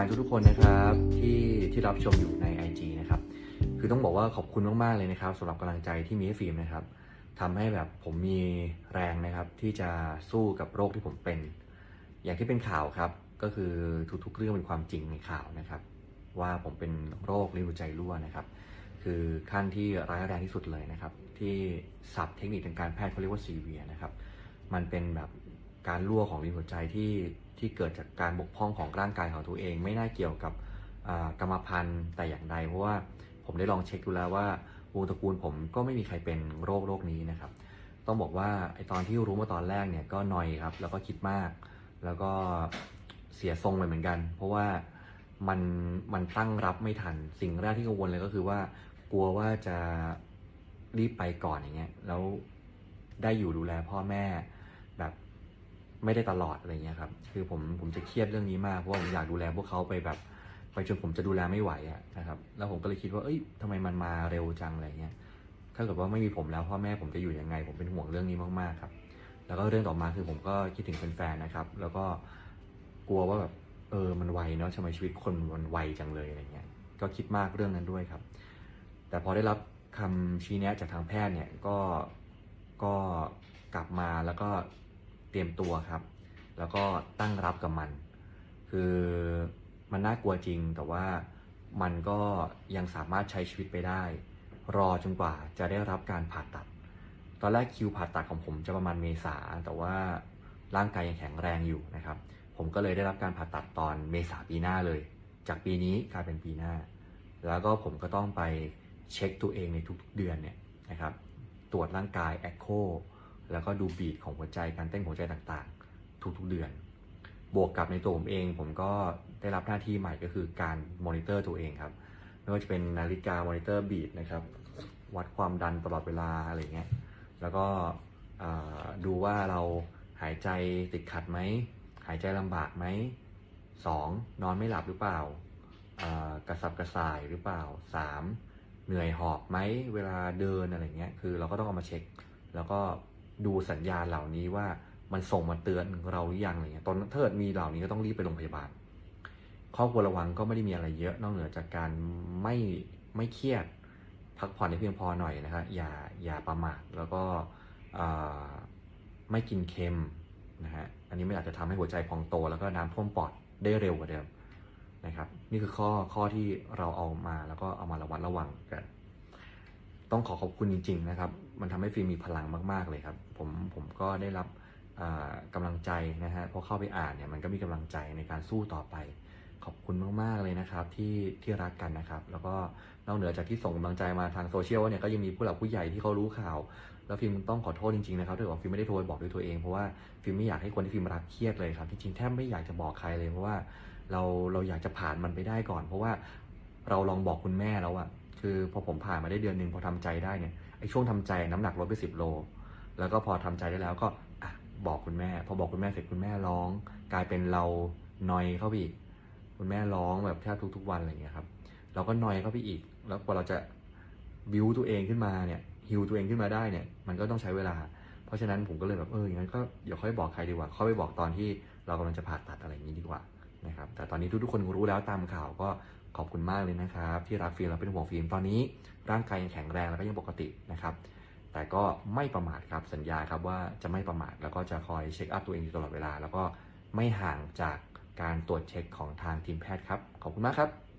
การทุกๆคนนะครับที่ที่รับชมอยู่ใน IG นะครับคือต้องบอกว่าขอบคุณมากๆเลยนะครับสำหรับกำลังใจที่มีให้ฟิล์มนะครับทำให้แบบผมมีแรงนะครับที่จะสู้กับโรคที่ผมเป็น อย่างที่เป็นข่าวครับ ก็คือทุกๆเรื่องเป็นความจริงในข่าวนะครับ ว่าผมเป็นโรคลิ้นหัวใจรั่วนะครับ คือขั้นที่ร้ายแรงที่สุดเลยนะครับ ที่ศัพท์เทคนิคทางการแพทย์เขาเรียกว่าซีเวียนะครับ มันเป็นแบบ การรั่วของลิ้นหัวใจที่ที่เกิดจากการบกพร่องของร่างกายของตัวเอง ไม่น่าเกี่ยวกับกรรมพันธุ์แต่อย่างใดเพราะว่าผมได้ลองเช็คดูแล้วว่าวงตระกูลผมก็ไม่มีใครเป็นโรคโรคนี้นะครับ ต้องบอกว่าไอตอนที่รู้มาตอนแรกเนี่ยก็หนอยครับ แล้วก็คิดมาก แล้วก็เสียทรงไปเหมือนกัน เพราะว่ามันมันตั้งรับไม่ทัน สิ่งแรกที่กังวลเลยก็คือว่า กลัวว่าจะรีบไปก่อนอย่างเงี้ยแล้วได้อยู่ดูแลพ่อแม่แบบ ไม่ได้ตลอดอะไรเงี้ยครับ คือผมผมจะเครียดเรื่องนี้มากเพราะว่าผมอยากดูแลพวกเขาไปแบบ ไปจนผมจะดูแลไม่ไหวอะนะครับ แล้วผมก็เลยคิดว่า เอ้ยทำไมมันมาเร็วจังอะไรเงี้ย ถ้าเกิดว่าไม่มีผมแล้วพ่อแม่ผมจะอยู่ยังไง ผมเป็นห่วงเรื่องนี้มากๆครับ แล้วก็เรื่องต่อมาคือผมก็คิดถึงแฟนๆนะครับ แล้วก็กลัวว่าแบบเออมันไวเนาะทำไมชีวิตคนมันไวจังเลยอะไรเงี้ย ก็คิดมากเรื่องนั้นด้วยครับ แต่พอได้รับคำชี้แนะจากทางแพทย์เนี่ยก็ก็กลับมาแล้วก็ เตรียมตัวครับ แล้วก็ตั้งรับกับมัน คือมันน่ากลัวจริงแต่ว่ามันก็ยังสามารถใช้ชีวิตไปได้ รอจนกว่าจะได้รับการผ่าตัด ตอนแรกคิวผ่าตัดของผมจะประมาณเมษาแต่ว่าร่างกายยังแข็งแรงอยู่นะครับ ผมก็เลยได้รับการผ่าตัดตอนเมษาปีหน้าเลย จากปีนี้กลายเป็นปีหน้า แล้วก็ผมก็ต้องไปเช็คตัวเองในทุกๆเดือนเนี่ยนะครับ ตรวจร่างกายแอคโค แล้วก็ดูบีทของหัวใจการเต้นของหัวใจต่างๆ ทุกๆเดือน บวกกับในตัวผมเอง ผมก็ได้รับหน้าที่ใหม่ก็คือการมอนิเตอร์ตัวเองครับไม่ว่าจะเป็นนาฬิกามอนิเตอร์บีทนะครับวัดความดันตลอดเวลาอะไรเงี้ยแล้วก็ดูว่าเราหายใจติดขัดไหม หายใจลำบากไหมสองนอนไม่หลับหรือเปล่าอ่ากระสับกระส่ายหรือเปล่าสามเหนื่อยหอบไหมเวลาเดินอะไรเงี้ยคือเราก็ต้องเอามาเช็ค แล้วก็ ดูสัญญาณเหล่านี้ว่ามันส่งมาเตือนเราหรือยังอะไรเงี้ยตอนเกิดมีเหล่านี้ก็ต้องรีบไปโรงพยาบาลข้อควรระวังก็ไม่ได้มีอะไรเยอะ นอกเหนือจากการไม่ไม่เครียด พักผ่อนให้เพียงพอหน่อยนะครับอย่าอย่าประมาทแล้วก็ไม่กินเค็มนะฮะอันนี้ไม่อาจจะทำให้หัวใจพองโต แล้วก็น้ำท่วมปอดได้เร็วกว่าเดิมนะครับ นี่คือข้อข้อที่เราเอามาแล้วก็เอามาระวัดระวังกัน ต้องขอขอบคุณจริง ๆ นะครับ มันทำให้ฟิล์มมีพลังมาก ๆ เลยครับ ผมผมก็ได้รับอ่ากำลังใจนะฮะพอเข้าไปอ่านเนี่ยมันก็มีกำลังใจในการสู้ต่อไป ขอบคุณมาก ๆ เลยนะครับ ที่ที่รักกันนะครับ แล้วก็นอกเหนือจากที่ส่งกำลังใจมาทางโซเชียลเนี่ยก็ยังมีผู้หลักผู้ใหญ่ที่เขารู้ข่าว แล้วฟิล์มต้องขอโทษจริง ๆ นะครับถ้าเกิดว่าฟิล์มไม่ได้โทรบอกด้วยตัวเองเพราะว่าฟิล์มไม่อยากให้คนที่ฟิล์มรักเครียดเลยครับจริงๆแทบไม่อยากจะบอกใครเลยเพราะว่าเราเราอยากจะผ่านมันไปได้ก่อน เพราะว่าเราลองบอกคุณแม่แล้วอะคือพอผมผ่านมาได้เดือนหนึ่งพอทำใจได้เนี่ย ไอ้ช่วงทำใจน้ำหนักลดไปสิบโล แล้วก็พอทำใจได้แล้วก็อบอกคุณแม่ พอบอกคุณแม่เสร็จคุณแม่ร้อง กลายเป็นเรานอยเข้าไปอีก คุณแม่ร้องแบบแทบทุกๆวันอะไรอย่างเงี้ยครับ เราก็นอยเข้าไปอีก แล้วกว่าเราจะบิวตัวเองขึ้นมาเนี่ยฮิวตัวเองขึ้นมาได้เนี่ย มันก็ต้องใช้เวลา เพราะฉะนั้นผมก็เลยแบบเอออย่างนั้นก็เดี๋ยวค่อยบอกใครดีกว่าค่อยไปบอกตอนที่เรากำลังจะผ่าตัดอะไรอย่างนี้ดีกว่านะครับ แต่ตอนนี้ทุกๆคนรู้แล้วตามข่าวก็ ขอบคุณมากเลยนะครับ ที่รักฟิล์มและเป็นห่วงฟิล์มตอนนี้ร่างกายยังแข็งแรงแล้วก็ยังปกตินะครับ แต่ก็ไม่ประมาทครับสัญญาครับว่าจะไม่ประมาทแล้วก็จะคอยเช็คอัพตัวเองอยู่ตลอดเวลา แล้วก็ไม่ห่างจากการตรวจเช็คของทางทีมแพทย์ครับ ขอบคุณมากครับ